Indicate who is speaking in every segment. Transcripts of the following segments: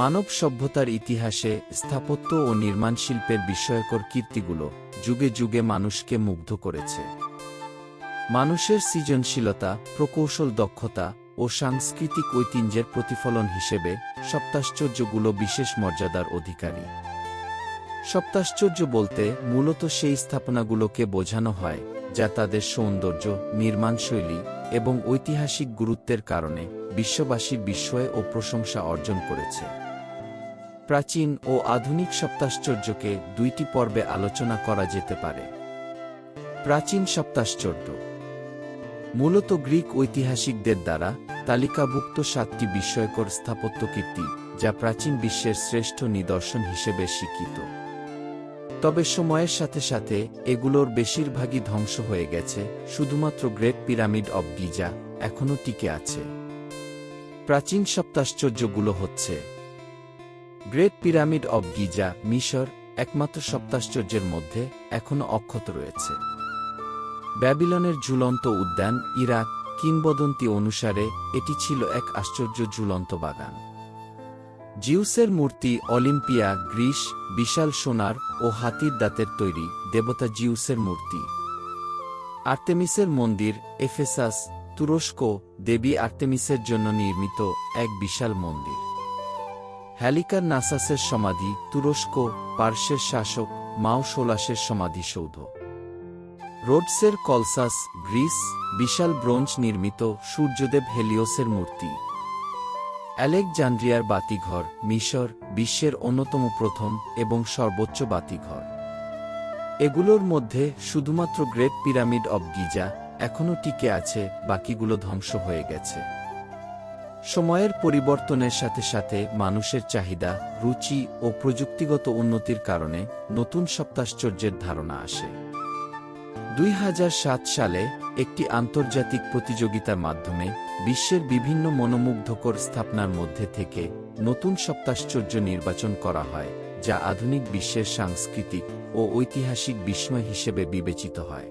Speaker 1: মানব সভ্যতার ইতিহাসে স্থাপত্য ও নির্মাণ শিল্পের বিস্ময়কর কীর্তিগুলো যুগে যুগে মানুষকে মুগ্ধ করেছে। মানুষের সৃজনশীলতা, প্রকৌশল দক্ষতা ও সাংস্কৃতিক ঐতিহ্যের প্রতিফলন হিসেবে সপ্তাশ্চর্যগুলো বিশেষ মর্যাদার অধিকারী। সপ্তাশ্চর্য বলতে মূলত সেই স্থাপনাগুলোকে বোঝানো হয় যা তাদের সৌন্দর্য নির্মাণশৈলী এবং ঐতিহাসিক গুরুত্বের কারণে বিশ্ববাসীর বিস্ময় ও প্রশংসা অর্জন করেছে। প্রাচীন ও আধুনিক সপ্তাশ্চর্যকে দুইটি পর্বে আলোচনা করা যেতে পারে। প্রাচীন সপ্তাশ্চর্য। মূলত গ্রিক ঐতিহাসিকদের দ্বারা তালিকাভুক্ত সাতটি বিস্ময়কর স্থাপত্য কীর্তি যা প্রাচীন বিশ্বের শ্রেষ্ঠ নিদর্শন হিসেবে স্বীকৃত। তবে সময়ের সাথে সাথে এগুলোর বেশিরভাগই ধ্বংস হয়ে গেছে, শুধুমাত্র গ্রেট পিরামিড অব গিজা এখনও টিকে আছে। প্রাচীন সপ্তাশ্চর্যগুলো হচ্ছে গ্রেট পিরামিড অব গিজা, মিশর, একমাত্র সপ্তাশ্চর্যের মধ্যে এখনও অক্ষত রয়েছে। ব্যাবিলনের ঝুলন্ত উদ্যান, ইরাক, কিংবদন্তি অনুসারে এটি ছিল এক আশ্চর্য ঝুলন্ত বাগান। জিউসের মূর্তি অলিম্পিয়া, গ্রিস, বিশাল সোনার ও হাতির দাঁতের তৈরি দেবতা জিউসের মূর্তি। আর্তেমিসের মন্দির, এফেসাস, তুরস্ক, দেবী আর্তেমিসের জন্য নির্মিত এক বিশাল মন্দির। হ্যালিকার নাসাসের সমাধি, তুরস্ক পার্শ্বের শাসক, মাও সোলাসের সমাধিসৌধ রোডসের কলসাস, গ্রিস, বিশাল ব্রোঞ্জ নির্মিত সূর্যদেব হেলিওসের মূর্তি। অ্যালেকজান্ড্রিয়ার বাতিঘর, মিশর, বিশ্বের অন্যতম প্রথম এবং সর্বোচ্চ বাতিঘর। এগুলোর মধ্যে শুধুমাত্র গ্রেট পিরামিড অব গিজা এখনও টিকে আছে, বাকিগুলো ধ্বংস হয়ে গেছে। সময়ের পরিবর্তনের সাথে সাথে মানুষের চাহিদা, রুচি ও প্রযুক্তিগত উন্নতির কারণে নতুন সপ্তাশ্চর্যের ধারণা আসে। দুই হাজার সাত সালে একটি আন্তর্জাতিক প্রতিযোগিতার মাধ্যমে বিশ্বের বিভিন্ন মনোমুগ্ধকর স্থাপনার মধ্যে থেকে নতুন সপ্তাশ্চর্য নির্বাচন করা হয়, যা আধুনিক বিশ্বের সাংস্কৃতিক ও ঐতিহাসিক বিস্ময় হিসেবে বিবেচিত হয়।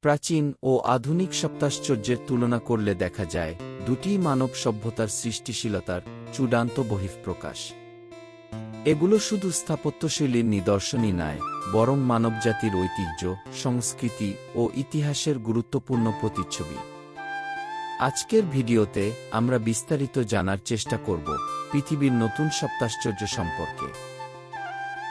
Speaker 1: প্রাচীন ও আধুনিক সপ্তাশ্চর্যের তুলনা করলে দেখা যায় দুটি মানব সভ্যতার সৃষ্টিশীলতার চূড়ান্ত বহিঃপ্রকাশ। এগুলো শুধু স্থাপত্যশৈলীর নিদর্শনই নয়, বরং মানবজাতির ঐতিহ্য, সংস্কৃতি ও ইতিহাসের গুরুত্বপূর্ণ প্রতিচ্ছবি। আজকের ভিডিওতে আমরা বিস্তারিত জানার চেষ্টা করব পৃথিবীর নতুন সপ্তাশ্চর্য সম্পর্কে।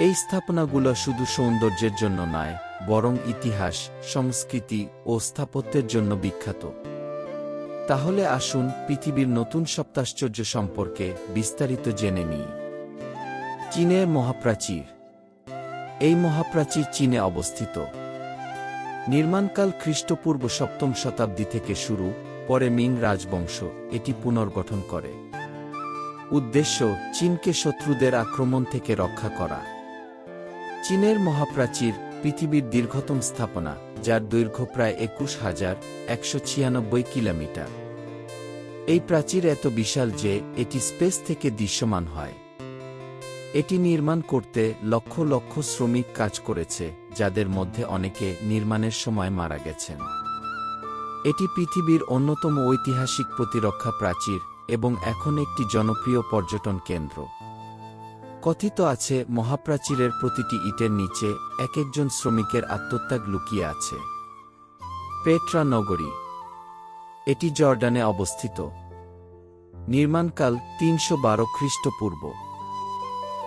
Speaker 1: এই স্থাপনাগুলো শুধু সৌন্দর্যের জন্য নয়, বরং ইতিহাস, সংস্কৃতি ও স্থাপত্যের জন্য বিখ্যাত। তাহলে আসুন পৃথিবীর নতুন সপ্তাশ্চর্য সম্পর্কে বিস্তারিত জেনে নিই। চীনের মহাপ্রাচীর। এই মহাপ্রাচীর চীনে অবস্থিত। নির্মাণকাল খ্রিস্টপূর্ব সপ্তম শতাব্দী থেকে শুরু, পরে মিং রাজবংশ এটি পুনর্গঠন করে। উদ্দেশ্য, চীনকে শত্রুদের আক্রমণ থেকে রক্ষা করা। চীনের মহাপ্রাচীর পৃথিবীর দীর্ঘতম স্থাপনা যার দৈর্ঘ্য প্রায় একুশ হাজার একশো ছিয়ানব্বই কিলোমিটার। এই প্রাচীর এত বিশাল যে এটি স্পেস থেকে দৃশ্যমান হয়। এটি নির্মাণ করতে লক্ষ লক্ষ শ্রমিক কাজ করেছে, যাদের মধ্যে অনেকে নির্মাণের সময় মারা গেছেন। এটি পৃথিবীর অন্যতম ঐতিহাসিক প্রতিরক্ষা প্রাচীর এবং এখন একটি জনপ্রিয় পর্যটন কেন্দ্র। কথিত আছে, মহাপ্রাচীরের প্রতিটি ইটের নিচে এক একজন শ্রমিকের আত্মত্যাগ লুকিয়ে আছে। পেট্রা নগরী। এটি জর্ডানে অবস্থিত। নির্মাণকাল তিনশো বারো খ্রিস্টপূর্ব।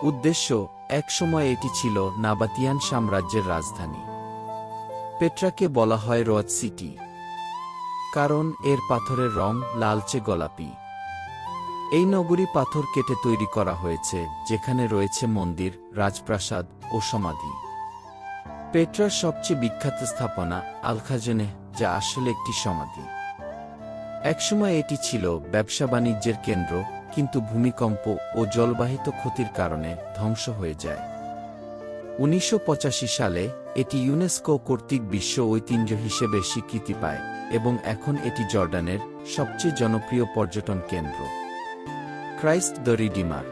Speaker 1: উদ্দেশ্য একসময় এটি ছিল নাবাতিয়ান সাম্রাজ্যের রাজধানী। পেট্রাকে বলা হয় রোয়াদ সিটি। কারণ এর পাথরের রং লালচে গোলাপি। এই নগরী পাথর কেটে তৈরি করা হয়েছে, যেখানে রয়েছে মন্দির, রাজপ্রাসাদ ও সমাধি। পেট্রার সবচেয়ে বিখ্যাত স্থাপনা আলখাজনে, যা আসলে একটি সমাধি। একসময় এটি ছিল ব্যবসা বাণিজ্যের কেন্দ্র, কিন্তু ভূমিকম্প ও জলবাহিত ক্ষতির কারণে ধ্বংস হয়ে যায়। উনিশশো পঁচাশি সালে এটি ইউনেস্কো কর্তৃক বিশ্ব ঐতিহ্য হিসেবে স্বীকৃতি পায় এবং এখন এটি জর্ডানের সবচেয়ে জনপ্রিয় পর্যটন কেন্দ্র। Christ the Redeemer.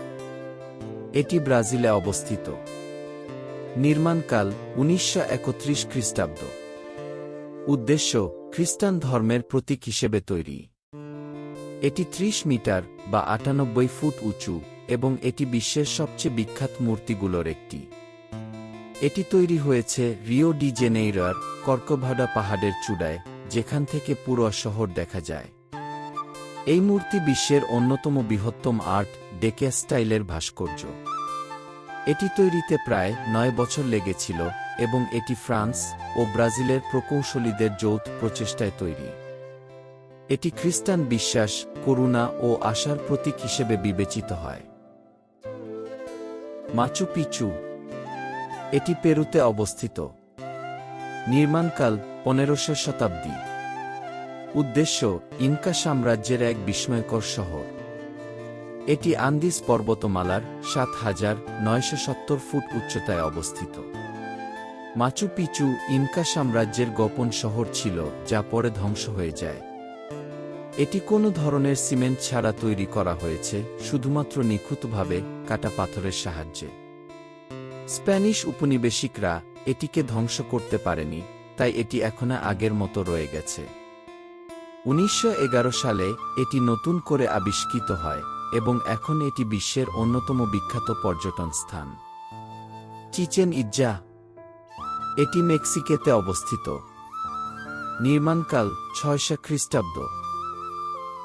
Speaker 1: এটি ব্রাজিলে অবস্থিত। নির্মাণকাল উনিশশো একত্রিশ খ্রিস্টাব্দ। উদ্দেশ্য, খ্রিস্টান ধর্মের প্রতীক হিসেবে তৈরি। এটি ত্রিশ মিটার বা আটানব্বই ফুট উঁচু এবং এটি বিশ্বের সবচেয়ে বিখ্যাত মূর্তিগুলোর একটি। এটি তৈরি হয়েছে রিও ডি জেনেইরার কর্কভাডা পাহাড়ের চূড়ায়, যেখান থেকে পুরো শহর দেখা যায়। এই মূর্তি বিশ্বের অন্যতম বৃহত্তম আর্ট, ডেকে স্টাইলের ভাস্কর্য। এটি তৈরিতে প্রায় নয় বছর লেগেছিল এবং এটি ফ্রান্স ও ব্রাজিলের প্রকৌশলীদের যৌথ প্রচেষ্টায় তৈরি। এটি খ্রিস্টান বিশ্বাস, করুণা ও আশার প্রতীক হিসেবে বিবেচিত হয়। Machu Picchu. এটি পেরুতে অবস্থিত। নির্মাণকাল পনেরোশো শতাব্দী। উদ্দেশ্য ইনকা সাম্রাজ্যের এক বিস্ময়কর শহর। এটি আন্দিস পর্বতমালার সাত হাজার নয়শো সত্তর ফুট উচ্চতায় অবস্থিত। মাচু পিচু ইনকা সাম্রাজ্যের গোপন শহর ছিল, যা পরে ধ্বংস হয়ে যায়। এটি কোনো ধরনের সিমেন্ট ছাড়া তৈরি করা হয়েছে, শুধুমাত্র নিখুঁতভাবে কাটা পাথরের সাহায্যে। স্প্যানিশ উপনিবেশিকরা এটিকে ধ্বংস করতে পারেনি, তাই এটি এখনও আগের মতো রয়ে গেছে। উনিশশো এগারো সালে এটি নতুন করে আবিষ্কৃত হয় এবং এখন এটি বিশ্বের অন্যতম বিখ্যাত পর্যটন স্থান। Chichen Itza. এটি মেক্সিকেতে অবস্থিত। নির্মাণকাল ছয়শো খ্রিস্টাব্দ।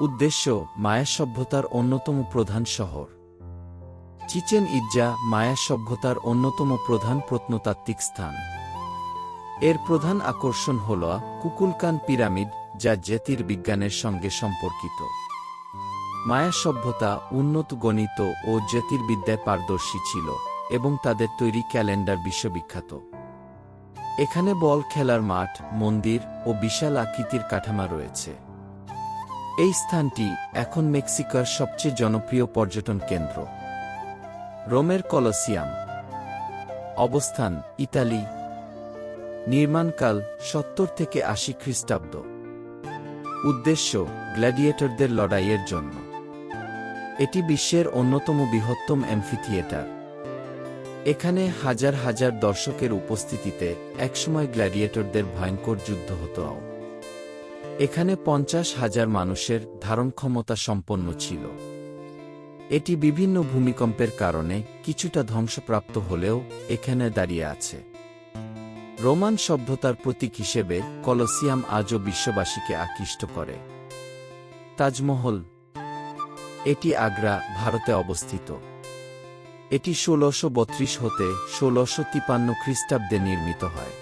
Speaker 1: উদ্দেশ্য, মায়া সভ্যতার অন্যতম প্রধান শহর। চিচেন ইজ্জা মায়া সভ্যতার অন্যতম প্রধান প্রত্নতাত্ত্বিক স্থান। এর প্রধান আকর্ষণ হল কুকুলকান পিরামিড যা জ্যোতির্বিজ্ঞানের সঙ্গে সম্পর্কিত। মায়া সভ্যতা উন্নত গণিত ও জ্যোতির্বিদ্যায় পারদর্শী ছিল এবং তাদের তৈরি ক্যালেন্ডার বিশ্ববিখ্যাত। এখানে বল খেলার মাঠ, মন্দির ও বিশাল আকৃতির কাঠামা রয়েছে। এই স্থানটি এখন মেক্সিকোর সবচেয়ে জনপ্রিয় পর্যটন কেন্দ্র। রোমের কলসিয়াম। অবস্থান, ইতালি। নির্মাণকাল সত্তর থেকে আশি খ্রিস্টাব্দ। উদ্দেশ্য গ্ল্যাডিয়েটরদের লড়াইয়ের জন্য। এটি বিশ্বের অন্যতম বৃহত্তম অ্যাম্ফিথিয়েটার। এখানে হাজার হাজার দর্শকের উপস্থিতিতে একসময় গ্ল্যাডিয়েটরদের ভয়ঙ্কর যুদ্ধ হতো। এখানে পঞ্চাশ হাজার মানুষের ধারণ ক্ষমতা সম্পন্ন ছিল। এটি বিভিন্ন ভূমিকম্পের কারণে কিছুটা ধ্বংসপ্রাপ্ত হলেও এখানে দাঁড়িয়ে আছে। রোমান সভ্যতার প্রতীক হিসেবে কলসিয়াম আজও বিশ্ববাসীকে আকৃষ্ট করে। তাজমহল, এটি আগ্রা, ভারতে অবস্থিত। এটি ষোলশো বত্রিশ হতে ষোলশো তিপান্ন খ্রিস্টাব্দে নির্মিত হয়।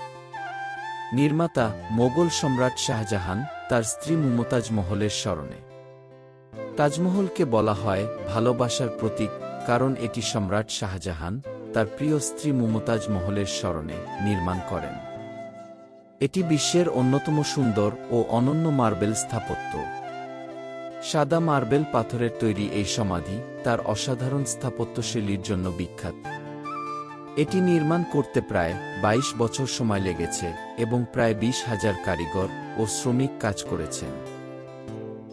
Speaker 1: নির্মাতা মোগল সম্রাট শাহজাহান তার স্ত্রী মুমতাজ মহলের স্মরণে। তাজমহলকে বলা হয় ভালোবাসার প্রতীক, কারণ এটি সম্রাট শাহজাহান তার প্রিয় স্ত্রী মুমতাজ মহলের স্মরণে নির্মাণ করেন। এটি বিশ্বের অন্যতম সুন্দর ও অনন্য মার্বেল স্থাপত্য। সাদা মার্বেল পাথরের তৈরি এই সমাধি তার অসাধারণ স্থাপত্যশৈলীর জন্য বিখ্যাত। এটি নির্মাণ করতে প্রায় ২২ বছর সময় লেগেছে এবং প্রায় বিশ হাজার কারিগর ও শ্রমিক কাজ করেছেন।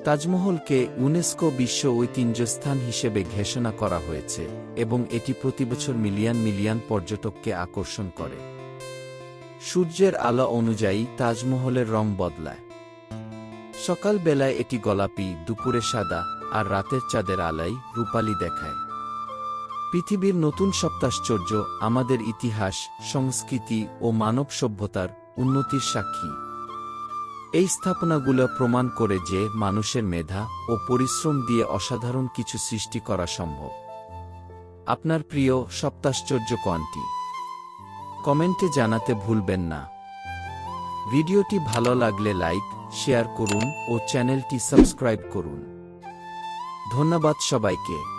Speaker 1: তাজমহলকে ইউনেস্কো বিশ্ব ঐতিহ্যস্থান হিসেবে ঘোষণা করা হয়েছে এবং এটি প্রতিবছর মিলিয়ন মিলিয়ন পর্যটককে আকর্ষণ করে। সূর্যের আলো অনুযায়ী তাজমহলের রং বদলায়। সকাল বেলায় এটি গোলাপি, দুপুরে সাদা আর রাতের চাঁদের আলাই রূপালি দেখায়। পৃথিবীর নতুন সপ্তাশ্চর্য, আমাদের ইতিহাস, সংস্কৃতি ও মানব সভ্যতার উন্নতির সাক্ষী। এই স্থাপনাগুলো প্রমাণ করে যে মানুষের মেধা ও পরিশ্রম দিয়ে অসাধারণ কিছু সৃষ্টি করা সম্ভব। আপনার প্রিয় সপ্তাশ্চর্য কোনটি কমেন্টে জানাতে ভুলবেন না। ভিডিওটি ভালো লাগলে লাইক, শেয়ার করুন ও চ্যানেলটি সাবস্ক্রাইব করুন। ধন্যবাদ সবাইকে।